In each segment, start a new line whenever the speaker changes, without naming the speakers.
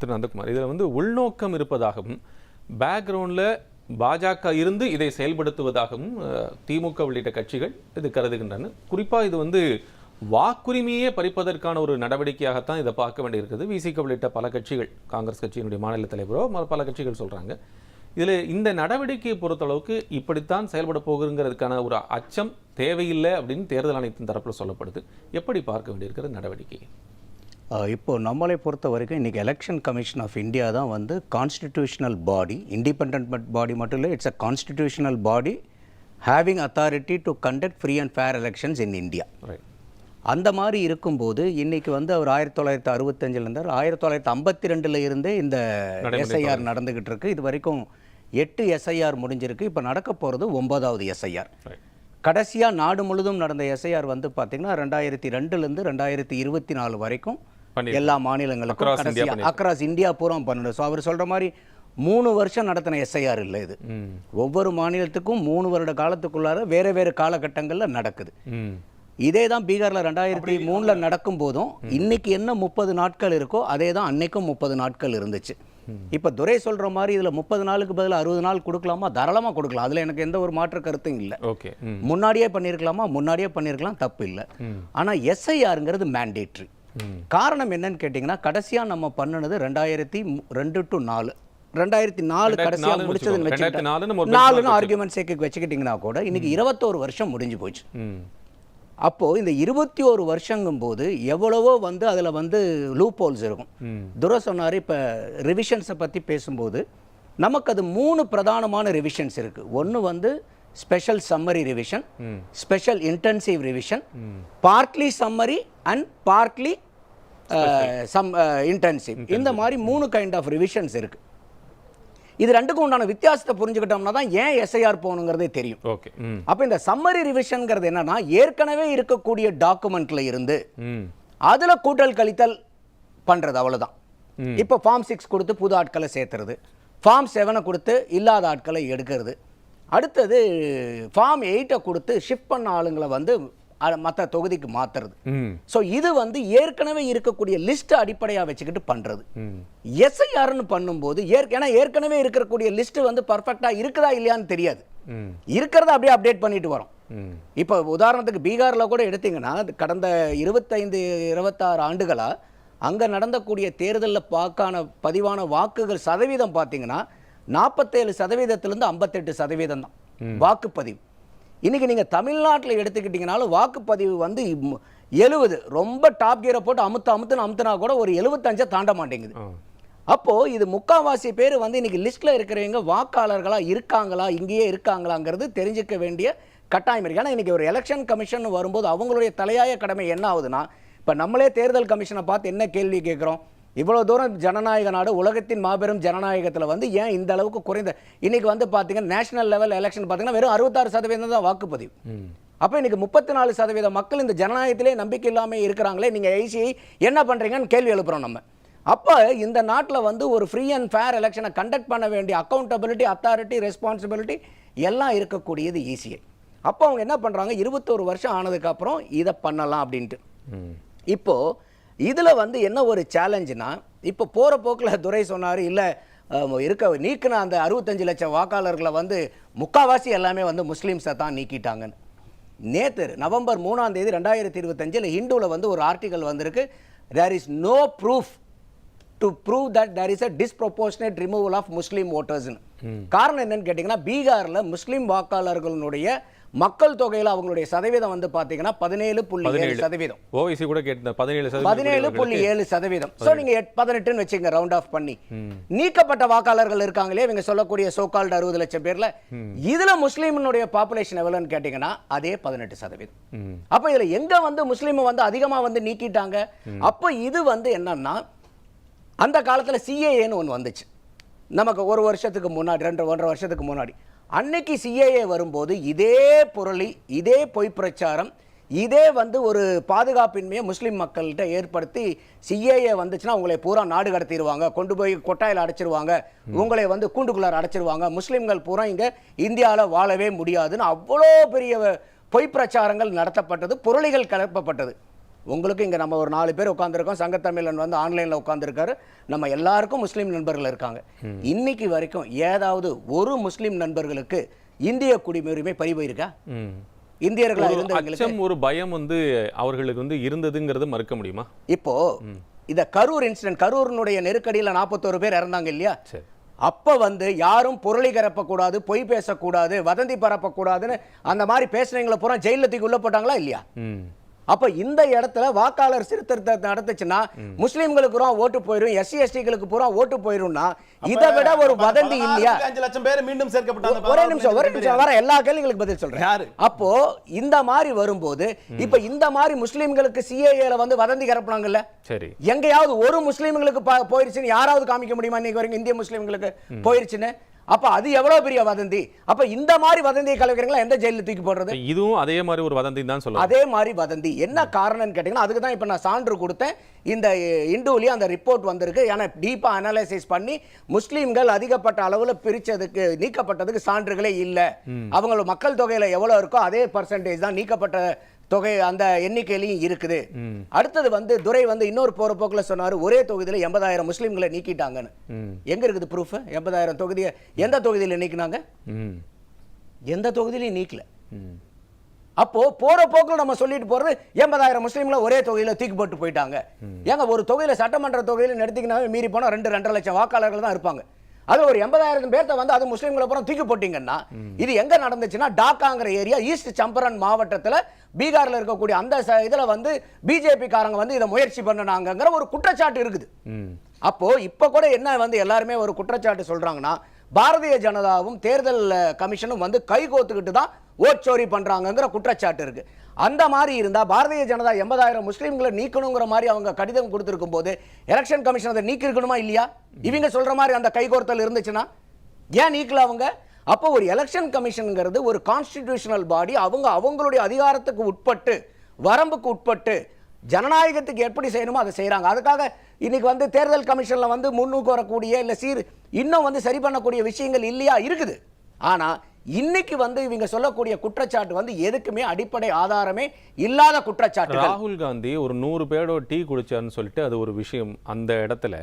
திரு நந்தகுமார். இதில் வந்து உள்நோக்கம் இருப்பதாகவும் பேக்ரவுண்டில் பாஜக இருந்து இதை செயல்படுத்துவதாகவும் திமுக உள்ளிட்ட கட்சிகள் இது கருதுகின்றன. குறிப்பாக இது வந்து வாக்குரிமையே பறிப்பதற்கான ஒரு நடவடிக்கையாகத்தான் இதை பார்க்க வேண்டியிருக்குது. விசிக உள்ளிட்ட பல கட்சிகள் காங்கிரஸ் கட்சியினுடைய மாநில தலைவரோ பல கட்சிகள் சொல்கிறாங்க இதில் இந்த நடவடிக்கையை பொறுத்தளவுக்கு இப்படித்தான் செயல்பட போகுங்கிறதுக்கான ஒரு அச்சம் தேவையில்லை அப்படின்னு தேர்தல் ஆணையத்தின் தரப்பில் சொல்லப்படுது. எப்படி பார்க்க வேண்டியிருக்கிற நடவடிக்கை?
அஹ் இப்போ நம்மளை பொறுத்த வரைக்கும் இன்றைக்கி எலெக்ஷன் கமிஷன் ஆஃப் இந்தியா தான் வந்து கான்ஸ்டிடியூஷனல் பாடி இண்டிபெண்ட் பாடி மட்டும் இல்லை it's a constitutional body having authority to conduct free and fair elections in India அந்த மாதிரி இருக்கும்போது இன்னைக்கு வந்து அவர் ஆயிரத்தி தொள்ளாயிரத்தி அறுபத்தஞ்சில் இருந்தார் ஆயிரத்தி தொள்ளாயிரத்தி ஐம்பத்தி ரெண்டில் இருந்தே இந்த எஸ்ஐஆர் நடந்துக்கிட்டு இருக்கு இது வரைக்கும் எட்டு எஸ்ஐஆர் முடிஞ்சிருக்கு. இப்போ நடக்க போகிறது ஒன்பதாவது எஸ்ஐஆர் கடைசியாக நாடு முழுதும் நடந்த எஸ்ஐஆர் வந்து பார்த்தீங்கன்னா ரெண்டாயிரத்தி ரெண்டுலேருந்து ரெண்டாயிரத்தி இருபத்தி நாலு வரைக்கும். எல்லா மாநிலங்களுக்கும். அக்ராஸ் இந்தியா பூரா பண்ணணும் ஸோ அவர் சொல்கிற மாதிரி மூணு வருஷம் நடத்தின எஸ்ஐஆர் இல்லை இது. ஒவ்வொரு மாநிலத்துக்கும் மூணு வருட காலத்துக்குள்ளார வேறு வேறு காலகட்டங்களில் நடக்குது. இதே தான் பீகாரில் ரெண்டாயிரத்தி மூணில் நடக்கும் போதும் இன்னைக்கு என்ன முப்பது நாட்கள் இருக்கோ அதே தான் அன்னைக்கும் முப்பது நாட்கள் இருந்துச்சு. இப்போ துரை சொல்கிற மாதிரி இதில் முப்பது நாளுக்கு பதில் அறுபது நாள் கொடுக்கலாமா? தாராளமாக கொடுக்கலாம். அதில் எனக்கு எந்த ஒரு மாற்று கருத்தும் இல்லை.
ஓகே.
முன்னாடியே பண்ணியிருக்கலாமா? முன்னாடியே பண்ணியிருக்கலாம். தப்பு இல்லை. ஆனால் எஸ்ஐஆருங்கிறது மேண்டேட்ரி காரணம் என்னன்னு கேட்டிங்கன்னா கடைசியாக நம்ம பண்ணுனது ரெண்டாயிரத்தி ரெண்டு டு நாலு. ரெண்டாயிரத்தி நாலு கடைசியாக முடிச்சதுன்னு.
ரெண்டாயிரத்தி நாலுன்னு
ஆர்குமெண்ட் சேர்க்க வச்சுக்கிட்டிங்கன்னா கூட இன்னைக்கு இருபத்தோரு வருஷம் முடிஞ்சு போச்சு. அப்போ இந்த இருபத்தி ஒரு வருஷங்கும் போது எவ்வளவோ வந்து அதில் வந்து லூப் ஹோல்ஸ் இருக்கும் துரை சொன்னார் இப்போ ரிவிஷன்ஸை பற்றி பேசும்போது நமக்கு அது மூணு பிரதானமான ரிவிஷன்ஸ் இருக்குது ஒன்று வந்து special summary revision special intensive revision partly summary and partly some intensive இந்த மாதிரி மூணு கைண்ட் ஆஃப் ரிவிஷன்ஸ் இருக்குது இது ரெண்டுக்கும் உண்டான வித்தியாசத்தை புரிஞ்சுக்கிட்டோம்னா தான் ஏன் எஸ்ஐஆர் போகணுங்கிறதே தெரியும்.
ஓகே
அப்போ இந்த சம்மரி ரிவிஷன்ங்கிறது என்னன்னா ஏற்கனவே இருக்கக்கூடிய டாக்குமெண்ட்ல இருந்து அதுல கூட்டல் கழித்தல் பண்றது அவ்வளவுதான்.
ம்.
இப்போ ஃபார்ம் சிக்ஸ் கொடுத்து புது ஆட்களை சேர்த்துறது. ஃபார்ம் செவனை கொடுத்து இல்லாத ஆட்களை எடுக்கிறது. அடுத்தது ஃபார்ம் எயிட்டை கொடுத்து ஷிஃப்ட் பண்ண ஆளுங்களை வந்து மற்ற தொகுதிக்கு மாத்துறது.
ம்.
ஸோ இது வந்து ஏற்கனவே இருக்கக்கூடிய லிஸ்ட் அடிப்படையாக வச்சுக்கிட்டு பண்றது.
ம்.
எஸ்ஐஆர்னு பண்ணும்போது ஏற் ஏன்னா ஏற்கனவே இருக்கக்கூடிய லிஸ்ட் வந்து பர்ஃபெக்டாக இருக்குதா இல்லையான்னு தெரியாது. இருக்கிறத அப்படியே அப்டேட் பண்ணிட்டு வரோம். இப்போ உதாரணத்துக்கு பீகாரில் கூட எடுத்தீங்கன்னா அது கடந்த இருபத்தைந்து இருபத்தாறு ஆண்டுகளா அங்கே நடந்தக்கூடிய தேர்தலில் பார்க்கான பதிவான வாக்குகள் சதவீதம் பார்த்தீங்கன்னா நாற்பத்தேழு சதவீதத்திலேருந்து ஐம்பத்தெட்டு சதவீதம் தான் வாக்குப்பதிவு. இன்னைக்கு நீங்கள் தமிழ்நாட்டில் எடுத்துக்கிட்டிங்கனாலும் வாக்குப்பதிவு வந்து எழுபது ரொம்ப டாப் கியரை போட்டு அமுத்து அமுத்துன்னு அமுத்துனா கூட ஒரு எழுபத்தஞ்சை தாண்ட மாட்டேங்குது.
ஆ.
அப்போ இது முக்காவாசி பேர் வந்து இன்னைக்கு லிஸ்ட்ல இருக்கிறவங்க வாக்காளர்களா இருக்காங்களா இங்கேயே இருக்காங்களாங்கிறது தெரிஞ்சுக்க வேண்டிய கட்டாயம் இருக்கு. ஏன்னா இன்னைக்கு ஒரு எலெக்ஷன் கமிஷன் வரும்போது அவங்களுடைய தலையாய கடமை என்ன ஆகுதுன்னா இப்போ நம்மளே தேர்தல் கமிஷனை பார்த்து என்ன கேள்வி கேட்குறோம்? இவ்வளோ தூரம் ஜனநாயக நாடு உலகத்தின் மாபெரும் ஜனநாயகத்தில் வந்து ஏன் இந்த அளவுக்கு குறைந்த இன்னைக்கு வந்து பார்த்தீங்கன்னா நேஷனல் லெவல் எலெக்ஷன் பார்த்தீங்கன்னா வெறும் அறுபத்தாறு சதவீதம் தான் வாக்குப்பதிவு அப்போ இன்னைக்கு முப்பத்தி நாலு சதவீத மக்கள் இந்த ஜனநாயகத்திலே நம்பிக்கை இல்லாமல் இருக்கிறாங்களே நீங்கள் ஐசிஐ என்ன பண்ணுறீங்கன்னு கேள்வி எழுப்புறோம் நம்ம. அப்போ இந்த நாட்டில் வந்து ஒரு ஃப்ரீ அண்ட் ஃபேர் எலெக்ஷனை கண்டக்ட் பண்ண வேண்டிய அக்கௌண்டபிலிட்டி அத்தாரிட்டி ரெஸ்பான்சிபிலிட்டி எல்லாம் இருக்கக்கூடியது ஈஸியை அப்போ அவங்க என்ன பண்ணுறாங்க இருபத்தோரு வருஷம் ஆனதுக்கப்புறம் இதை பண்ணலாம் அப்படின்ட்டு.
ம்.
இப்போ இதுல வந்து என்ன ஒரு சேலஞ்சுனா இப்போ போற போக்குல துரை சொன்னாரு இல்ல இருக்க நீக்கின அந்த அறுபத்தஞ்சு லட்சம் வாக்காளர்களை வந்து முக்காவாசி எல்லாமே வந்து முஸ்லீம்ஸை தான் நீக்கிட்டாங்கன்னு. நேத்து நவம்பர் மூணாம் தேதி ரெண்டாயிரத்தி இருபத்தஞ்சில் ஹிந்துவில் வந்து ஒரு ஆர்டிகல் வந்திருக்கு. There is no proof to prove that there is a disproportionate removal of Muslim ஓட்டர்ஸ்னு காரணம் என்னன்னு கேட்டிங்கன்னா பீகார்ல முஸ்லீம் வாக்காளர்களுடைய மக்கள் தொகையில் அவங்களுடைய சதவீதம் வந்து பார்த்தீங்கன்னா பதினேழு புள்ளி ஏழு. சதவீதம்.
ஓவைசி கூட கேட்ட பதினேழு
பதினேழு புள்ளி ஏழு சதவீதம். ஸோ நீங்க எட்- பதினெட்டுன்னு வச்சுங்க ரவுண்ட் ஆஃப் பண்ணி. நீக்கப்பட்ட வாக்காளர்கள் இருக்காங்களே இவங்க சொல்லக்கூடிய சோகால்டு அறுபது லட்சம் பேர்ல இதுல முஸ்லீம்னுடைய பாப்புலேஷன் எவ்வளவுன்னு கேட்டீங்கன்னா அதே பதினெட்டு சதவீதம். அப்ப இதுல எங்க வந்து முஸ்லீம் வந்து அதிகமா வந்து நீக்கிட்டாங்க? அப்ப இது வந்து என்னன்னா அந்த காலத்துல சிஏஏன்னு ஒன்று வந்துச்சு. நமக்கு ஒரு வருஷத்துக்கு முன்னாடி ரெண்டு ஒன்றரை வருஷத்துக்கு முன்னாடி. அன்னைக்கு சிஏஏ வரும்போது இதே புரளி இதே பொய் பிரச்சாரம் இதே வந்து ஒரு பாதுகாப்பின்மையை முஸ்லீம் மக்கள்கிட்ட ஏற்படுத்தி சிஏஏ வந்துச்சுன்னா உங்களை பூரா நாடு கடத்திடுவாங்க கொண்டு போய் கொட்டாயில் அடைச்சிருவாங்க உங்களை வந்து கூண்டுக்குள்ளார அடைச்சிருவாங்க. முஸ்லீம்கள் பூரா இங்க இந்தியாவில் வாழவே முடியாதுன்னு அவ்வளோ பெரிய பொய் பிரச்சாரங்கள் நடத்தப்பட்டது புரளிகள் கிளப்பப்பட்டது உங்களுக்கு இங்க நம்ம ஒரு நாலு பேர் உட்காந்துருக்கோம் சங்கத்தமிழன் வந்து ஆன்லைன்ல உட்காந்துருக்காரு நம்ம எல்லாருக்கும் முஸ்லீம் நண்பர்கள் இருக்காங்க. இன்னைக்கு வரைக்கும் ஏதாவது ஒரு முஸ்லீம் நண்பர்களுக்கு இந்திய குடியுரிமை பறி போயிருக்கா?
ம்.
இந்தியர்களா
ஒரு
இருந்தவங்களுக்கு
ஒரு பயம் வந்து அவர்களுக்கு வந்து இருந்ததுங்கிறத மறுக்க முடியுமா?
இப்போ இந்த கரூர் இன்சிடென்ட் கரூரினுடைய நெருக்கடியில நாற்பத்தோரு பேர் இறந்தாங்க இல்லையா? அப்ப வந்து யாரும் பொருளை கரப்பக்கூடாது பொய் பேசக்கூடாது வதந்தி பரப்பக்கூடாதுன்னு அந்த மாதிரி பேசுனவங்களை பூரா ஜெயில தூக்கி உள்ள போட்டாங்களா இல்லையா? அப்ப இந்த இடத்துல வாக்காளர் சீர்திருத்தத்தை நடந்துச்சுன்னா முஸ்லீம்களுக்கு பூரா ஓட்டு போயிரும் எஸ்சி எஸ்டிகளுக்கு பூரா ஓட்டு போயிரும்னா இதை விட ஒரு வதந்தி இல்லையா?
அஞ்சு லட்சம் பேர் மீண்டும் சேர்க்கப்பட்டாங்க.
ஒரே நிமிஷம் ஒரே நிமிஷம் வர எல்லா கேள்விகளுக்கு பதில் சொல்றேன்? அப்போ இந்த மாதிரி வரும்போது இப்ப இந்த மாதிரி முஸ்லீம்களுக்கு சிஏஏல வந்து வதந்தி கரப்புனாங்கல்ல
சரி.
எங்கேயாவது ஒரு முஸ்லீம்களுக்கு போயிருச்சுன்னு யாராவது காமிக்க முடியுமா இன்னைக்கு வரைக்கும்? இந்திய முஸ்லீம்களுக்கு போயிருச்சுன்னு? அப்ப அது எவ்வளவு பெரிய வதந்தி? அப்ப இந்த மாதிரி வதந்தியை கலக்கிறீங்களா? எந்த ஜெயில தூக்கி போடுறது?
இதுவும் அதே மாதிரி ஒரு வதந்தி தான் சொல்லலாம்
அதே மாதிரி வதந்தி. என்ன காரணம்னு கேட்டீங்கன்னா அதுக்கு தான் இப்போ நான் சான்று கொடுத்தேன். இந்த இந்துவிலேயே அந்த ரிப்போர்ட் வந்திருக்கு. ஏன்னா டீப்பாக அனலைசிஸ் பண்ணி முஸ்லீம்கள் அதிகப்பட்ட அளவில் பிரிச்சதுக்கு நீக்கப்பட்டதுக்கு சான்றுகளே இல்லை. அவங்களோட மக்கள் தொகையில் எவ்வளோ இருக்கோ அதே பர்சன்டேஜ் தான் நீக்கப்பட்ட தொகை அந்த எண்ணிக்கையிலையும் இருக்குது. அடுத்தது வந்து துரை வந்து இன்னொரு போற போக்குல சொன்னாரு ஒரே தொகுதியில் எண்பதாயிரம் முஸ்லீம்களை நீக்கிட்டாங்கன்னு. எங்க இருக்குது ப்ரூஃப் எண்பதாயிரம் தொகுதியை எந்த தொகுதியில் நீக்கினாங்க? எந்த தொகுதியிலையும் நீக்கல. அப்போ போற போக்குல நம்ம சொல்லிட்டு போறது எண்பதாயிரம் முஸ்லீம்களை ஒரே தொகையில தூக்கி போட்டு போயிட்டாங்க. ஏங்க ஒரு தொகையில சட்டமன்ற தொகையில நடத்திக்கினாவே மீறி போனா ரெண்டு ரெண்டரை லட்சம் வாக்காளர்கள் தான் இருப்பாங்க. அது ஒரு எண்பதாயிரம் பேர்த்த வந்து அது முஸ்லீம்களை பூரா தூக்கி போட்டீங்கன்னா இது எங்க நடந்துச்சுன்னா டாக்காங்கிற ஏரியா ஈஸ்ட் சம்பரன் மாவட்டத்துல பீகார்ல இருக்கக்கூடிய அந்த இதுல வந்து பிஜேபி காரங்க வந்து இதை முயற்சி பண்ணுனாங்கங்கிற ஒரு குற்றச்சாட்டு இருக்குது. அப்போ இப்ப கூட என்ன வந்து எல்லாருமே ஒரு குற்றச்சாட்டு சொல்றாங்கன்னா பாரதிய ஜனதாவும் தேர்தல் கமிஷனும் வந்து கை கோத்துக்கிட்டு தான் ஓட்சோரி பண்ணுறாங்கங்கிற குற்றச்சாட்டு இருக்குது அந்த மாதிரி இருந்தால் பாரதிய ஜனதா எண்பதாயிரம் முஸ்லீம்களை நீக்கணுங்கிற மாதிரி அவங்க கடிதம் கொடுத்துருக்கும் போது எலெக்ஷன் கமிஷன் அதை நீக்கிருக்கணுமா இல்லையா? இவங்க சொல்கிற மாதிரி அந்த கைகோர்த்தல் இருந்துச்சுன்னா ஏன் நீக்கல அவங்க? அப்போ ஒரு எலெக்ஷன் கமிஷனுங்கிறது ஒரு கான்ஸ்டிடியூஷனல் பாடி அவங்க அவங்களுடைய அதிகாரத்துக்கு உட்பட்டு வரம்புக்கு உட்பட்டு ஜனநாயகத்துக்கு எப்படி செய்யணுமோ அதை செய்கிறாங்க அதுக்காக இன்னைக்கு வந்து தேர்தல் கமிஷனில் வந்து முன்னுக்கு வரக்கூடிய இல்லை சீர் இன்னும் வந்து சரி பண்ணக்கூடிய விஷயங்கள் இல்லையா இருக்குது. ஆனால் இன்னைக்கு வந்து இவங்க சொல்லக்கூடிய குற்றச்சாட்டு வந்து எதுக்குமே அடிப்படை ஆதாரமே இல்லாத குற்றச்சாட்டு
ராகுல் காந்தி ஒரு நூறு பேரோட டீ குடிச்சார்னு சொல்லிட்டு அது ஒரு விஷயம். அந்த இடத்துல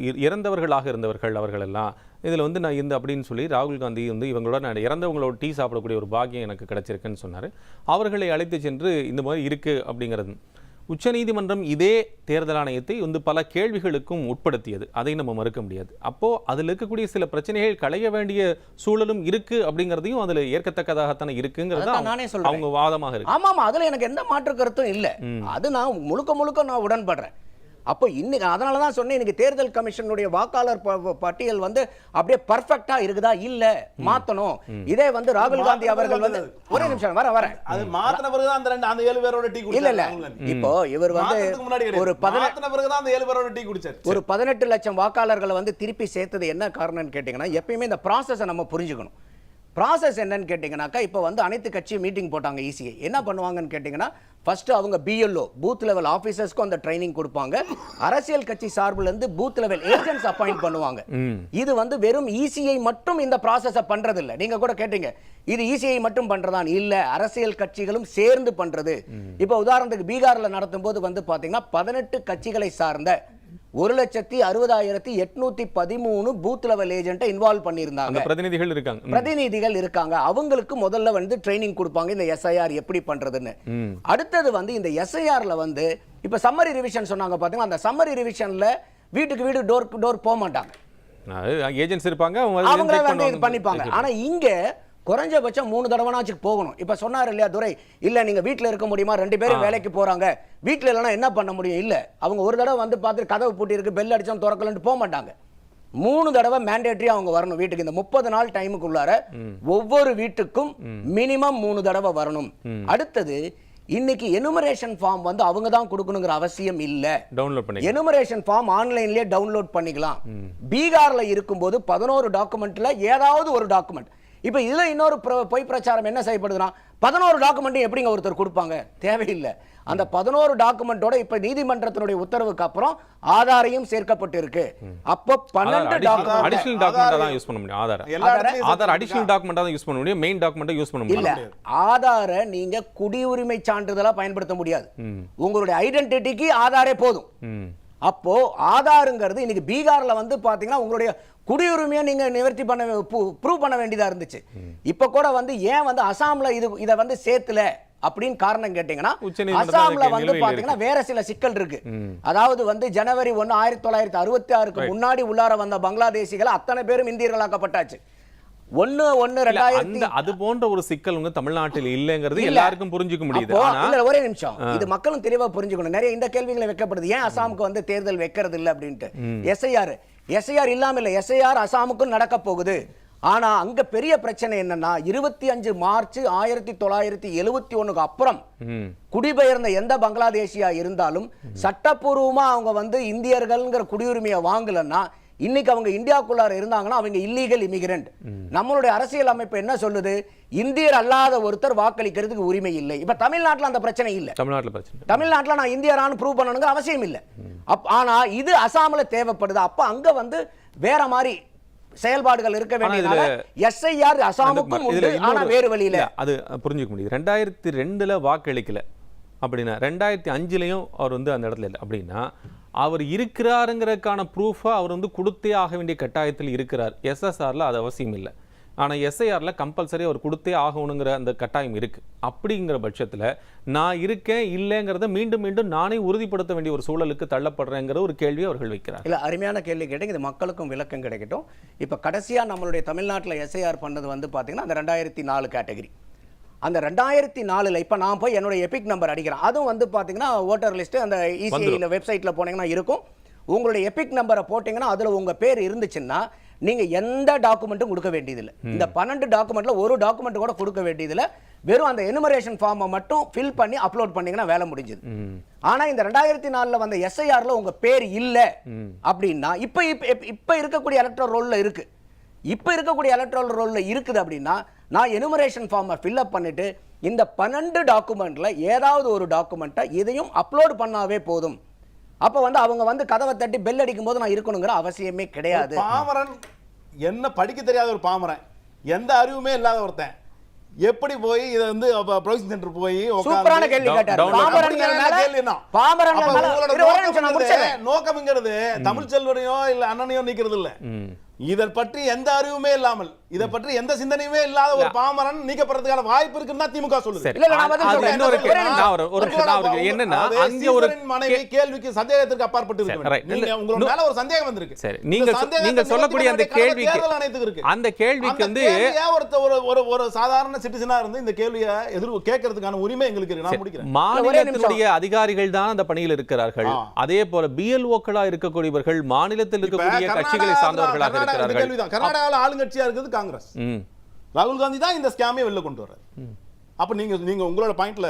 இ- இறந்தவர்களாக இருந்தவர்கள் அவர்கள் எல்லாம் இதில் வந்து நான் இந்த அப்படின்னு சொல்லி ராகுல் காந்தி வந்து இவங்களோட நான் இறந்தவங்களோட டீ சாப்பிடக்கூடிய ஒரு பாக்கியம் எனக்கு கிடைச்சிருக்குன்னு சொன்னார். அவர்களை அழைத்து சென்று இந்த மாதிரி இருக்கு அப்படிங்கிறது. உச்சநீதிமன்றம் இதே தேர்தல் ஆணையத்தை வந்து பல கேள்விகளுக்கும் உட்படுத்தியது. அதை நம்ம மறுக்க முடியாது. அப்போ அதில் இருக்கக்கூடிய சில பிரச்சனைகள் களைய வேண்டிய சூழலும் இருக்கு அப்படிங்கிறதையும் அதில் ஏற்கத்தக்கதாகத்தானே இருக்குங்கிறது
நானே சொல்றேன்.
அவங்க வாதமாக இருக்கு.
ஆமாமா அதுல எனக்கு எந்த மாற்று கருத்தும் இல்ல. அது நான் முழுக்க முழுக்க நான் உடன்படுறேன். அப்போ இன்னைக்கு அதனால தான் சொன்னேன் இன்னைக்கு தேர்தல் கமிஷனுடைய வாக்காளர் பட்டியல் வந்து அப்படியே பர்ஃபெக்டா இருக்குதா? இல்ல மாத்தணும். இதே வந்து ராகுல் காந்தி அவர்கள் வந்து ஒரே நிமிஷம் வர வரேன்.
அது மாத்தின பிறகுதான் அந்த ரெண்டு அந்த ஏழு பேரோட டீ
இல்ல இல்ல. இப்போ இவர் வந்து ஒரு பதினெட்டு
பிறகுதான் அந்த ஏழு பேரோட டீ குடிச்சாரு.
ஒரு பதினெட்டு லட்சம் வாக்காளர்களை வந்து திருப்பி சேர்த்தது என்ன காரணம்னு கேட்டிங்கன்னா எப்பயுமே இந்த ப்ராசஸை நம்ம புரிஞ்சுக்கணும். ப்ராசஸ் என்னன்னு கேட்டிங்கனாக்கா இப்போ வந்து அனைத்து கட்சியும் மீட்டிங் போட்டாங்க ஈஸியை என்ன பண்ணுவாங்கன்னு கேட்டிங்கன்னா ஃபர்ஸ்ட் அவங்க பிஎல்ஓ பூத் லெவல் ஆஃபீஸர்ஸ்க்கும் அந்த ட்ரைனிங் கொடுப்பாங்க. அரசியல் கட்சி சார்புலேருந்து பூத் லெவல் ஏஜென்ட்ஸ் அப்பாயிண்ட் பண்ணுவாங்க. இது வந்து வெறும் இசிஐ மட்டும் இந்த ப்ராசஸை பண்றது இல்ல நீங்க கூட கேட்டீங்க இது இசிஐ மட்டும் பண்றதான் இல்ல அரசியல் கட்சிகளும் சேர்ந்து பண்றது. இப்போ உதாரணத்துக்கு பீகார்ல நடத்தும் போது வந்து பாத்தீங்கன்னா பதினெட்டு கட்சிகளை சார்ந்த ஒரு லட்சத்தி அறுபதாயிரத்தி எட்நூத்தி பதிமூணு பூத் லெவல் ஏஜென்ட்டை இன்வால்வ் பண்ணியிருந்தாங்க.
பிரதிநிதிகள் இருக்காங்க.
பிரதிநிதிகள் இருக்காங்க. அவங்களுக்கு முதல்ல வந்து ட்ரைனிங் கொடுப்பாங்க. இந்த எஸ்ஐஆர் எப்படி பண்றதுன்னு. அடுத்தது வந்து இந்த எஸ்ஐஆர்ல வந்து இப்ப சம்மரி ரிவிஷன் சொன்னாங்க பாத்தீங்கன்னா அந்த சம்மரி ரிவிஷன்ல வீட்டுக்கு வீடு டோர் டோர் போக மாட்டாங்க.
ஏஜென்ட்ஸ் இருப்பாங்க. அவங்க வந்து
அவங்களே வந்து இது. பண்ணிப்பாங்க. ஆனா இங்க குறைஞ்சபட்சம் மூணு தடவைனாச்சும் போகணும். இப்ப சொன்னார் இல்லையா துரை? இல்ல நீங்க வீட்ல இருக்க முடியுமா? ரெண்டு பேரும் வேலைக்கு போறாங்க. வீட்ல இல்லைன்னா என்ன பண்ண முடியும்? இல்ல. அவங்க ஒரு தடவை வந்து பார்த்து கதவு பூட்டி இருக்கு பெல் அடிச்சோம் திறக்கலன்ட்டு போக மாட்டாங்க. மூணு தடவை மேண்டேட்டரி அவங்க வரணும் வீட்டுக்கு. இந்த முப்பது நாள் டைமுக்குள்ளார ஒவ்வொரு வீட்டுக்கும் மினிமம் மூணு தடவை வரணும். அடுத்தது இன்னைக்கு எனுமரேஷன் ஃபார்ம் வந்து அவங்க தான் கொடுக்கணுங்கிற அவசியம் இல்லை.
டவுன்லோட் பண்ணி
எனுமரேஷன் ஃபார்ம் ஆன்லைன்லயே டவுன்லோட் பண்ணிக்கலாம். பீகார்ல இருக்கும்போது பதினோரு டாக்குமெண்ட்ல ஏதாவது ஒரு டாக்குமெண்ட் இப்போ இதுல இன்னொரு பொய் பிரச்சாரம் என்ன செய்யப்படுதுன்னா பதினோரு டாக்குமெண்ட்டும் எப்படிங்க ஒருத்தர் கொடுப்பாங்க? தேவையில்லை. அந்த பதினோரு டாக்குமெண்ட்டோட இப்ப நீதிமன்றத்தினுடைய உத்தரவுக்கு அப்புறம் ஆதாரையும் சேர்க்கப்பட்டு இருக்கு அப்போ பன்னெண்டு டாக்குமெண்ட்
அடிஷனல் டாக்குமெண்டா தான் யூஸ் பண்ண முடியும். ஆதார் ஆதார் அடிஷனல் டாக்குமெண்டா தான் யூஸ் பண்ண முடியும். மெயின் டாக்குமெண்ட்டை யூஸ் பண்ண
இல்ல.
முடியும்
ஆதார நீங்க குடியுரிமை சான்றிதழா பயன்படுத்த முடியாது. உங்களுடைய ஐடென்டிட்டிக்கு ஆதாரே போதும்.
ம்
அப்போ ஆதாருங்கிறது இன்னைக்கு பீகார்ல வந்து பாத்தீங்கன்னா உங்களுடைய குடியுரிமையை நீங்க நிவர்த்தி பண்ண ப்ரூவ் பண்ண வேண்டியதா இருந்துச்சு. இப்ப கூட வந்து ஏன் வந்து அசாம்ல இது இத வந்து சேர்த்துல அப்படின்னு காரணம் கேட்டீங்கன்னா அசாம்ல வந்து பாத்தீங்கன்னா வேற சில சிக்கல் இருக்கு. அதாவது வந்து ஜனவரி ஒன்னு ஆயிரத்தி தொள்ளாயிரத்தி அறுபத்தி ஆறுக்கு முன்னாடி உள்ளார வந்த பங்களாதேசிகள் அத்தனை பேரும் இந்தியர்களாக்கப்பட்டாச்சு. ஒன்னு ஒன்னு ரெண்டாயிரத்தி
அது போன்ற ஒரு சிக்கல் வந்து தமிழ்நாட்டில் இல்லைங்கிறது
இல்ல.
எல்லாருக்கும் புரிஞ்சுக்க முடியுது.
இல்ல ஒரே நிமிஷம். இது மக்களும் தெளிவா புரிஞ்சுக்கணும். நிறைய இந்த கேள்விகளை வைக்கப்படுது. ஏன் அசாமுக்கு வந்து தேர்தல் வைக்கிறது இல்ல அப்படின்ட்டு. எஸ்ஐஆர் எஸ்ஐஆர் இல்லாம இல்ல. எஸ்ஐஆர் அசாமுக்கும் நடக்க போகுது. ஆனா அங்க பெரிய பிரச்சனை என்னன்னா இருபத்தி அஞ்சு மார்ச் ஆயிரத்தி தொள்ளாயிரத்தி எழுவத்தி ஒண்ணுக்கு அப்புறம் குடிபெயர்ந்த எந்த பங்களாதேசியா இருந்தாலும் சட்டப்பூர்வமா அவங்க வந்து இந்தியர்கள்ங்கிற குடியுரிமையை வாங்கலன்னா இன்னைக்கு அவங்க இந்தியாக்குள்ளார இருந்தாங்கன்னா அவங்க இல்லீகல் இமிகிரண்ட் நம்மளுடைய அரசியல் அமைப்பு என்ன சொல்லுது? இந்தியர் அல்லாத ஒருத்தர் வாக்களிக்கிறதுக்கு உரிமை இல்லை. இப்ப தமிழ்நாட்டுல அந்த பிரச்சனை இல்லை.
தமிழ்நாட்டுல பிரச்சனை
தமிழ்நாட்டுல நான் இந்தியரான்னு ப்ரூவ் பண்ணணுங்கிற அவசியம் இல்லை. அப் ஆனா இது அசாம்ல தேவைப்படுது. அப்ப அங்க வந்து வேற மாதிரி செயல்பாடுகள் இருக்க வேண்டியதுனால எஸ்ஐஆர் அசாமுக்கும் உண்டு. ஆனா வேறு வழியில.
அது புரிஞ்சுக்க முடியுது. ரெண்டாயிரத்தி ரெண்டுல வாக்களிக்கல. அப்படின்னா ரெண்டாயிரத்தி அஞ்சுலயும் அவர் வந்து அந்த இடத்துல இல்லை. அப்படின்னா அவர் இருக்கிறாருங்கிறதுக்கான ப்ரூஃபை அவர் வந்து கொடுத்தே ஆக வேண்டிய கட்டாயத்தில் இருக்கிறார். எஸ்எஸ்ஆரில் அது அவசியம் இல்லை. ஆனால் எஸ்ஐஆரில் கம்பல்சரி அவர் கொடுத்தே ஆகணுங்கிற அந்த கட்டாயம் இருக்குது அப்படிங்கிற பட்சத்தில் நான் இருக்கேன் இல்லைங்கிறத மீண்டும் மீண்டும் நானே உறுதிப்படுத்த வேண்டிய ஒரு சூழலுக்கு தள்ளப்படுறேங்கிற ஒரு கேள்வி அவர்கள் வைக்கிறார்
இல்லை அருமையான கேள்வி கேட்டீங்க. இது மக்களுக்கும் விளக்கம் கிடைக்கட்டும். இப்போ கடைசியாக நம்மளுடைய தமிழ்நாட்டில் எஸ்ஐஆர் பண்ணது வந்து பார்த்திங்கன்னா அந்த ரெண்டாயிரத்தி நாலு கேட்டகரி அந்த ரெண்டாயிரத்தி நாலுல இப்ப நான் போய் என்னோட எபிக் நம்பர் அடிக்கிறேன். அதுவும் வந்து பாத்தீங்கன்னா ஓட்டர் லிஸ்ட் அந்த இசிஐல வெப்சைட்ல போனீங்கன்னா இருக்கும். உங்களுடைய எபிக் நம்பரை போட்டீங்கன்னா அதுல உங்க பேர் இருந்துச்சுன்னா நீங்க எந்த டாக்குமெண்ட்டும் கொடுக்க வேண்டியதில்லை. இந்த பன்னெண்டு டாக்குமெண்ட்ல ஒரு டாக்குமெண்ட் கூட கொடுக்க வேண்டியதில்லை. வெறும் அந்த எனுமரேஷன் ஃபார்மை மட்டும் ஃபில் பண்ணி அப்லோட் பண்ணீங்கன்னா வேலை முடிஞ்சது. ஆனா இந்த ரெண்டாயிரத்தி நாலுல வந்த எஸ்ஐஆர்ல உங்க பேர் இல்ல அப்படின்னா இப்ப இப்ப இப்ப- இருக்கக்கூடிய எலக்ட்ரல் ரோல்ல இருக்கு. இப்ப இருக்கக்கூடிய எலக்ட்ரல் ரோல்ல இருக்குது அப்படின்னா நான் எனுமரேஷன் ஃபார்மை ஃபில்அப் பண்ணிட்டு இந்த பன்னெண்டு டாக்குமெண்ட்ல ஏதாவது ஒரு டாக்குமெண்ட்டை இதையும் அப்லோட் பண்ணாவே போதும். அப்ப வந்து அவங்க வந்து கதவை தட்டி பெல் அடிக்கும் போது நான் இருக்கணுங்கிற அவசியமே கிடையாது.
பாமரன் என்ன படிக்க தெரியாத ஒரு பாமரன். எந்த அறிவுமே இல்லாத ஒருத்தன். எப்படி போய் இத வந்து ப்ரொவிஷன் சென்டர் போய்
சூப்பரான கேள்வி கேட்டார்.
நோக்கம்ங்கிறது தமிழ் செல்வனையோ இல்ல அண்ணனையோ நிக்கிறது இல்ல இதை பற்றி எந்த அறிவுமே இல்லாமல் இதை பற்றி எந்த சிந்தனையுமே இல்லாத ஒரு பாமரன் நீக்கப்படுறதுக்கான வாய்ப்பு இருக்குன்னு தான் திமுக சொல்லுது.
கேள்வி. என்னன்னா
அதாவது
அங்க ஒரு
சீசரின் மனைவி கேள்விக்கு சந்தேகத்திற்கு அப்பாற்பட்டு. நீங்க உங்களோட மேல ஒரு சந்தேகம் வந்திருக்கு.
சரி நீங்க நீங்க சொல்லக்கூடிய அந்த கேள்விக்கு
தேர்தல் இருக்கு
அந்த கேள்விக்கு வந்து
ஒருத்த ஒரு ஒரு ஒரு சாதாரண சிட்டிசனா இருந்து இந்த கேள்வியை எதிர் கேட்கறதுக்கான உரிமை எங்களுக்கு இருக்கு. நான் முடிக்கிறேன்.
மாநிலத்தினுடைய அதிகாரிகள் தான் அந்த பணியில் இருக்கிறார்கள். அதே போல பிஎல்ஓக்களா இருக்கக்கூடியவர்கள் மாநிலத்தில் இருக்கக்கூடிய கட்சிகளை சார்ந்தவர்களாக
கர்நாடகா கேள்விதான். கர்நாடகால ஆளுங்கட்சியா இருக்குது காங்கிரஸ்.
ம்.
ராகுல் காந்தி தான் இந்த ஸ்கேமே வெளில கொண்டு வர்றாரு. அப்ப நீங்க நீங்க உங்களோட பாயிண்ட்ல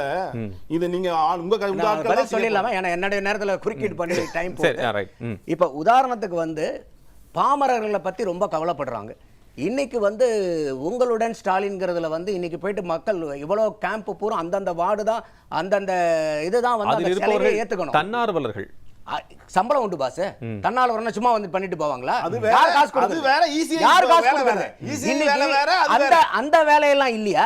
இது நீங்க உங்க உங்க
சொல்லிடலாமா? ஏன்னா என்னுடைய நேரத்துல குறுக்கீடு பண்ணி டைம் இப்ப உதாரணத்துக்கு வந்து பாமரர்களை பத்தி ரொம்ப கவலைப்படுறாங்க. இன்னைக்கு வந்து உங்களுடன் ஸ்டாலின்ங்கிறதுல வந்து இன்னைக்கு போயிட்டு மக்கள் இவ்வளவு கேம்ப் பூரா அந்தந்த வார்டு தான் அந்தந்த இதுதான் வந்து ஏத்துக்கணும்.
தன்னார்வலர்கள்.
சம்பளம் உண்டு பாஸ் தன்னால வரணும் சும்மா வந்து பண்ணிட்டு போவாங்களா?
அது வேற,
யார் காசு கொடுக்குறது?
வேற, ECI
யார் காசு கொடுக்குறது? அந்த. அந்த வேலையெல்லாம் இல்லையா?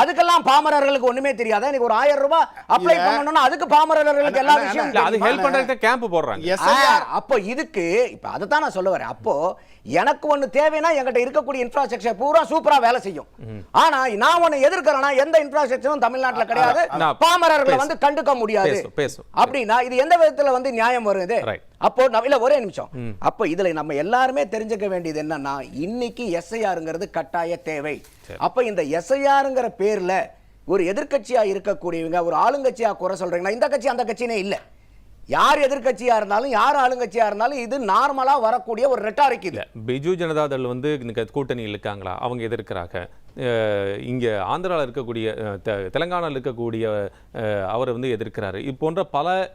அதுக்கெல்லாம் பாமரர்களுக்கு ஒண்ணுமே தெரியாதா. இன்னைக்கு ஒரு ஆயிரம் ரூபாய் அப்ளை. பண்ணணும்னா அதுக்கு பாமரர்களுக்கு எல்லா விஷயம்
அது? ஹெல்ப் பண்றதுக்கு கேம்ப் போடுறாங்க.
அப்போ இதுக்கு இப்ப அதை தான் நான் சொல்ல வரேன். அப்போ எனக்கு ஒண்ணு தேவைன்னா என்கிட்ட இருக்கக்கூடிய இன்ஃப்ராஸ்ட்ரக்சர் பூரா சூப்பரா வேலை செய்யும். ஆனா நான் ஒண்ணு எதிர்க்கிறேன்னா எந்த இன்ஃப்ராஸ்ட்ரக்சரும் தமிழ்நாட்டுல கிடையாது. பாமரர்களை. வந்து கண்டுக்க முடியாது.
பேசு, பேசு.
அப்படின்னா இது எந்த விதத்துல வந்து நியாயம்
Right.
அப்போ இல்ல ஒரே நிமிஷம். அப்போ இதுல நம்ம எல்லாருமே தெரிஞ்சுக்க வேண்டியது என்னன்னா இன்னைக்கு எஸ்ஐஆருங்கிறது கட்டாய தேவை. அப்ப இந்த எஸ்ஐஆருங்கிற பேர்ல ஒரு எதிர்க்கட்சியா இருக்கக்கூடியவங்க ஒரு ஆளுங்கட்சியா குறை சொல்றீங்கன்னா இந்த கட்சி அந்த கட்சினே இல்ல. யார் எதிர்க்கட்சியா இருந்தாலும் யார் ஆளுங்கட்சியா இருந்தாலும் இது நார்மலா வரக்கூடிய ஒரு ரெட்டாரிக் இது.
பிஜு ஜனதாதள் வந்து இன்னைக்கு கூட்டணியில் இருக்காங்களா? அவங்க எதிர்க்கிறாங்க. இங்க ஆந்திரால இருக்கக்கூடிய அஹ் தெ- தெலங்கானால இருக்கக்கூடிய அவர் வந்து எதிர்க்கிறாரு. போன்ற பல.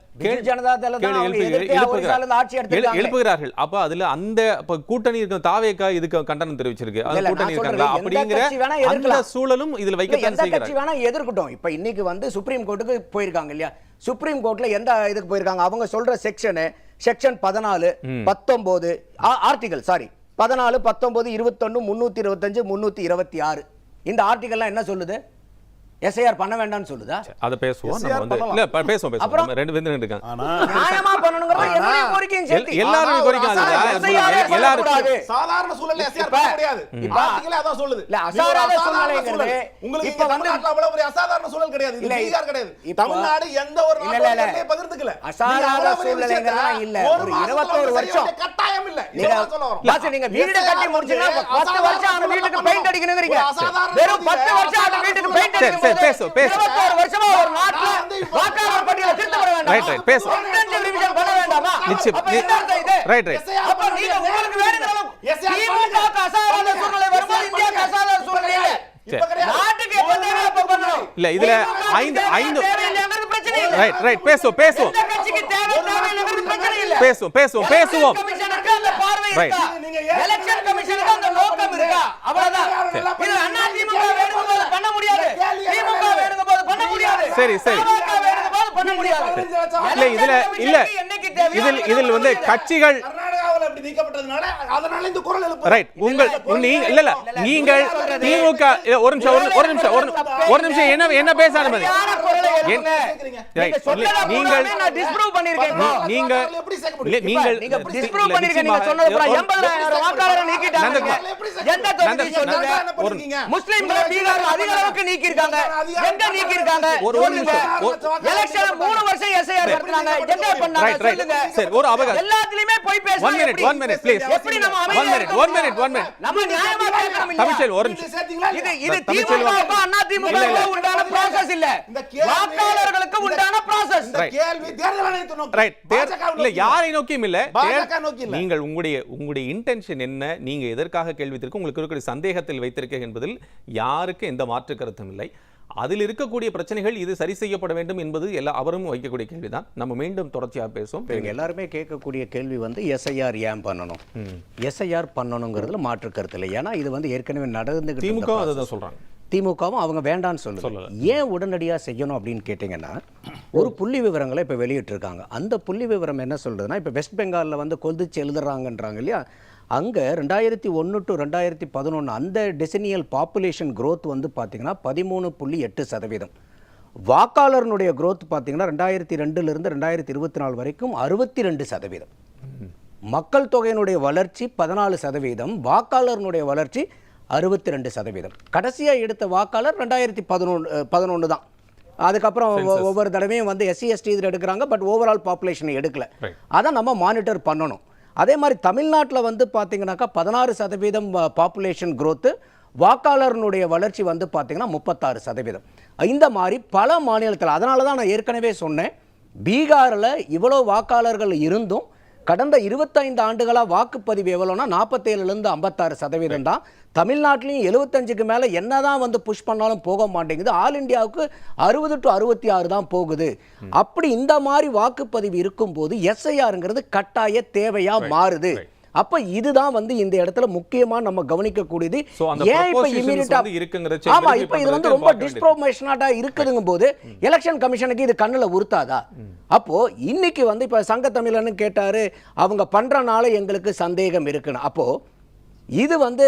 எழுப்புகிறார்கள். அப்ப அதுல அந்த கூட்டணி இருக்க தாவேக்கா இதுக்கு கண்டனம் தெரிவிச்சிருக்கு. அது கூட்டணி இருக்காங்களா? அப்படிங்கிற அந்த. சூழலும் இதுல வைக்கத்தான்
கட்சி வேணா எதிர்க்கட்டும். இப்ப இன்னைக்கு வந்து சுப்ரீம் கோர்ட்டுக்கு போயிருக்காங்க இல்லையா? சுப்ரீம் கோர்ட்ல எந்த இதுக்கு போயிருக்காங்க? அவங்க சொல்ற செக்ஷனு செக்ஷன் பதினாலு பத்தொன்பது ஆர்டிகல் சாரி பதினாலு பத்தொன்பது இருபத்தொன்று முன்னூத்தி இருபத்தஞ்சு முன்னூத்தி இருபத்தி ஆறு. இந்த ஆர்டிகல்லாம் என்ன சொல்லுது? எஸ்ஐஆர் பண்ண வேண்டாம்னு சொல்லுதா
அத பேசுவோம் நம்ம வந்து. இல்ல பேசுவோம் பேசுவோம் ரெண்டு பேரும் இருக்காங்க
ஆனா
நியாயமா பண்ணணுங்கிறது
ஆனா,
என்னுடைய கோரிக்கையும் சேர்த்து.
எல்- எல்லாரும் கோரிக்கை
ஏ
எல்லாரும்.
சாதாரண சூழல்ல
இப்ப-
பண்ண முடியாது
இப்ப-
ஆர்டிகலே அதான் சொல்லுது
இல்ல, அசாதாரண
அசாதாரண
சூழ்நிலைங்கிறது
சூழல். உங்களுக்கு
இப்ப வந்து-
அவ்வளவு பெரிய அசாதாரண சூழல் கிடையாது இது
இல்ல,
பீகார் கிடையாது தமிழ்நாடு எந்த ஒரு. நாட்டோட பகிர்ந்துக்கல
அசாதாரண
விஷயத்தை
இல்ல.
ஒரு
ஒரு
மாசத்துல
21
வந்து செய்ய
வருஷம்.
கட்டாயம் இல்ல
நீங்க
இதுதான் சொல்ல வரோம்.
பாஸ் நீங்க வீடு கட்டி பத்து
அசாதாரண
வருஷம் அந்த வீட்டுக்கு. பெயிண்ட்
அசாதாரண
வெறும்
சூழல்ல
பத்து வருஷம் அந்த வீட்டுக்கு பெயிண்ட்
சரி, சரி, பேசு, பேசு.
வருஷமா ஒரு நாட்டுல வாக்காளர் பட்டியலை வேண்டாமா?
பேசு.
பண்ண வேண்டாமா?
நிச்சயம். ரைட் ரைட்
SIR
அப்ப நீங்க உங்களுக்கு வேணுங்கிற அளவு
SIR
திமுகவுக்கு அசாதாரண சூழ்நிலை வரும்போது இந்தியாவுக்கு அசாதாரண சூழ்நிலை இல்லை.
இப்ப கிடையாது.
நாட்டுக்கு எப்ப தேவை அப்ப பண்ணணும்.
இல்ல, இதுல ஐந்து- ஐந்து-. ரைட் ரைட் பேசுவோம் பேசுவோம்
எந்த கட்சிக்கு தேவை, தேவையில்லைங்கிறது பிரச்சனை இல்லை.
பேசுவோம் பேசுவோம் பேசுவோம்
பார்வை. இருக்கா? எலெக்ஷன் கமிஷனுக்கு அந்த நோக்கம் இருக்கா? அவ்வளவுதான்.
நல்லா
இது அண்ணா திமுக வேணுங்கும் போது பண்ண முடியாது. திமுக வேணுங்கும் போது பண்ண முடியாது.
சரி, சரி. இல்ல இதுல இல்ல. இதில் இதில் வந்து கட்சிகள் நீங்கள் திமுக இல்ல, ஒரு நிமிஷம் ஒரு- ஒரு நிமிஷம் ஒரு ஒரு நிமிஷம் என்ன என்ன பேச அனுமதி
சரியான குரலை
என்-
எழுப்புங்க.
ரைட்
நீங்க சொன்னதை
இல்ல, நீங்கள்
பூராமே நான் disprove பண்ணியிருக்கேன் இப்போ.
நீங்க
எப்படி சேர்க்க
இல்ல,
முடியும்?
நீங்கள்
நீங்க
இல்ல,
disprove பண்ணிருக்கீங்க. நீங்க
நிச்சயமாக-
சொன்னது பூரா
ஒரு-
80,000 வாக்காளரை நீக்கிட்டாங்க.
நந்தகுமார்.
எந்த தொகுதி
நந்தகுமார்.
சொல்லுங்க?
என்ன பண்ணிருக்கீங்க?
முஸ்லிம்களை பீகார்ல அதிக அளவுக்கு. எங்க நீக்கியிருக்காங்க?
ஒரு-. நிமிஷம்.
மூணு வருஷம் SIR நடத்துனாங்க. என்ன பண்ணாங்க?
Right, right.
சொல்லுங்க.
சரி, ஒரு அவகாசம்.
எல்லாத்துலயுமே போய் பேசினா
One minute,
எப்படி?
one minute,
எப்படி நம்ம அமைதியா. நம்ம நியாயமா கேட்கணும்
ஒரு நிமிஷம்
இது? இது அண்ணா உண்டான இல்ல.
கேள்வி-
வாக்காளர்களுக்கு உண்டான
இந்த. கேள்வி தேர்தல் ஆணையத்தை நோக்கி
ரைட் இல்ல. யாரை நோக்கியும் இல்ல.
பாஜக
தேர்-
நோக்கி இல்ல.
நீங்கள் உங்களுடைய உங்களுடைய இன்டென்ஷன் என்ன? நீங்க எதற்காக கேள்வித்திற்கு உங்களுக்கு இருக்கக்கூடிய சந்தேகத்தில் வைத்திருக்க என்பதில் யாருக்கு எந்த மாற்று கருத்தும் இல்லை. அதில் இருக்கக்கூடிய பிரச்சனைகள் இது சரி செய்யப்பட வேண்டும் என்பது எல்லா அவரும் வைக்கக்கூடிய கேள்விதான். நம்ம மீண்டும் தொடர்ச்சியாக பேசுவோம்.
இவங்க எல்லாருமே கேட்கக்கூடிய கேள்வி வந்து எஸ்ஐஆர் ஏன் பண்ணணும்? எஸ்ஐஆர் பண்ணணுங்கிறதுல மாற்று கருத்து இல்லை. ஏன்னா இது வந்து ஏற்கனவே இருந்த
திமுக. அதை தான் சொல்றாங்க.
திமுகவும் அவங்க வேண்டான்னு
சொல்லல.
ஏன் உடனடியாக செய்யணும் அப்படின்னு கேட்டிங்கன்னா ஒரு புள்ளி விவரங்களை இப்போ வெளியிட்டிருக்காங்க. அந்த புள்ளி விவரம் என்ன சொல்றதுன்னா இப்போ வெஸ்ட் பெங்காலில் வந்து கொதிச்சு எழுதுறாங்கன்றாங்க இல்லையா? அங்கே ரெண்டாயிரத்தி ஒன்று டு ரெண்டாயிரத்தி பதினொன்று அந்த டெசினியல் பாப்புலேஷன் growth வந்து பார்த்தீங்கன்னா பதிமூணு புள்ளி எட்டு சதவீதம். வாக்காளர்னுடைய growth பார்த்தீங்கன்னா ரெண்டாயிரத்தி ரெண்டுலேருந்து ரெண்டாயிரத்தி இருபத்தி நாலு வரைக்கும் அறுபத்தி ரெண்டு சதவீதம். மக்கள் தொகையினுடைய வளர்ச்சி பதினாலு சதவீதம் வாக்காளர்னுடைய வளர்ச்சி அறுபத்தி ரெண்டு சதவீதம். கடைசியாக எடுத்த வாக்காளர் ரெண்டாயிரத்தி பதினொன்று பதினொன்று தான். அதுக்கப்புறம் ஒவ்வொரு தடவையும் வந்து எஸ்சி எஸ்டி இதில் எடுக்கிறாங்க பட் ஓவரால் பாப்புலேஷனை எடுக்கல. அதை நம்ம மானிட்டர் பண்ணணும். அதே மாதிரி தமிழ்நாட்டில் வந்து பார்த்தீங்கன்னாக்கா பதினாறு சதவீதம் பாப்புலேஷன் க்ரோத்து வாக்காளர்னுடைய வளர்ச்சி வந்து பார்த்திங்கன்னா முப்பத்தாறு சதவீதம். இந்த மாதிரி பல மாநிலத்தில் அதனால தான் நான் ஏற்கனவே சொன்னேன் பீகாரில் இவ்வளோ வாக்காளர்கள் இருந்தும் கடந்த இருபத்தைந்து ஆண்டுகளாக வாக்குப்பதிவு எவ்வளோனா நாற்பத்தேழுலேருந்து ஐம்பத்தாறு சதவீதம் தான். தமிழ்நாட்டிலையும் எழுபத்தஞ்சுக்கு மேலே என்னதான் வந்து புஷ் பண்ணாலும் போக மாட்டேங்குது. ஆல் இந்தியாவுக்கு அறுபது டு அறுபத்தி ஆறு தான் போகுது. அப்படி இந்த மாதிரி வாக்குப்பதிவு இருக்கும்போது எஸ்ஐஆருங்கிறது கட்டாய தேவையா மாறுது. அப்ப இதுதான் வந்து இந்த இடத்துல முக்கியமா நம்ம கவனிக்கக்கூடியது. ஏன் இப்ப
propositions
இமீடியட்டா
வந்து இருக்குங்கிறத check
ஆமா
verify
இப்ப இது வந்து ரொம்ப
பார்க்க வேண்டியது.
டிஸ்ப்ரோமேஷனாட்டா இருக்குதுங்கும் போது எலெக்ஷன் கமிஷனுக்கு இது கண்ணுல உறுத்தாதா? அப்போ இன்னைக்கு வந்து இப்ப சங்க தமிழன்னு கேட்டாரு அவங்க பண்றனால எங்களுக்கு சந்தேகம் இருக்குன்னு. அப்போ இது வந்து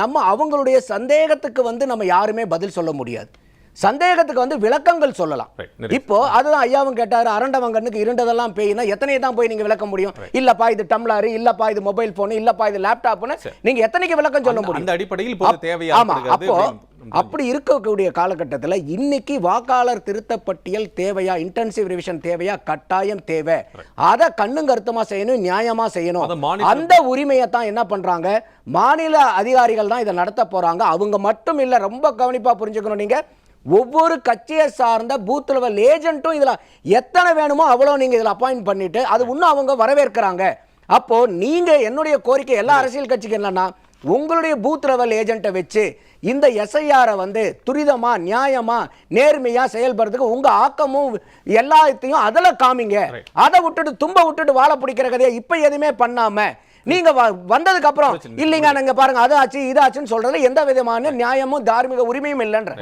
நம்ம அவங்களுடைய சந்தேகத்துக்கு வந்து நம்ம யாருமே பதில் சொல்ல முடியாது. சந்தேகத்துக்கு வந்து விளக்கங்கள் சொல்லலாம். இப்போ அதுதான் ஐயாவும் கேட்டாரு அரண்டவங்கனுக்கு இருண்டதெல்லாம் பேய்னா எத்தனை தான் போய் நீங்க விளக்க முடியும்? இல்லப்பா இது டம்ளாரு இல்லப்பா இது மொபைல் போன் இல்லப்பா இது லேப்டாப்னு நீங்க எத்தனைக்கு விளக்கம் சொல்ல முடியும்?
அந்த அடிப்படையில் தேவையா
ஆமா அப்போ அப்படி இருக்கக்கூடிய காலகட்டத்தில் இன்னைக்கு வாக்காளர் திருத்த பட்டியல் தேவையா இன்டென்சிவ் ரிவிஷன் தேவையா கட்டாயம் தேவை. அதை கண்ணும் கருத்துமா செய்யணும் நியாயமா செய்யணும். அந்த உரிமையை தான் என்ன பண்றாங்க? மாநில அதிகாரிகள் தான் இதை நடத்த போறாங்க. அவங்க மட்டும் இல்ல ரொம்ப கவனிப்பா புரிஞ்சுக்கணும் நீங்க. ஒவ்வொரு கட்சியை சார்ந்த பூத் லெவல் ஏஜென்ட்டும் இதுல எத்தனை வேணுமோ அவ்வளோ நீங்க இதுல அப்பாயிண்ட் பண்ணிட்டு அது இன்னும் அவங்க வரவேற்கிறாங்க. அப்போ நீங்க என்னுடைய கோரிக்கை எல்லா அரசியல் கட்சிக்கு என்னன்னா உங்களுடைய பூத் லெவல் ஏஜென்ட்டை வச்சு இந்த எஸ்ஐஆரை வந்து துரிதமா நியாயமா நேர்மையா செயல்படுறதுக்கு உங்க ஆக்கமும் எல்லாத்தையும் அதில் காமிங்க. அதை விட்டுட்டு தும்ப விட்டுட்டு வாழை பிடிக்கிற கதையை இப்ப எதுவுமே பண்ணாம நீங்க வந்ததுக்கு அப்புறம் இல்லைங்க நீங்க பாருங்க அது ஆச்சு இது ஆச்சுன்னு சொல்றதுல எந்த விதமான நியாயமும் தார்மீக உரிமையும் இல்லைன்ற.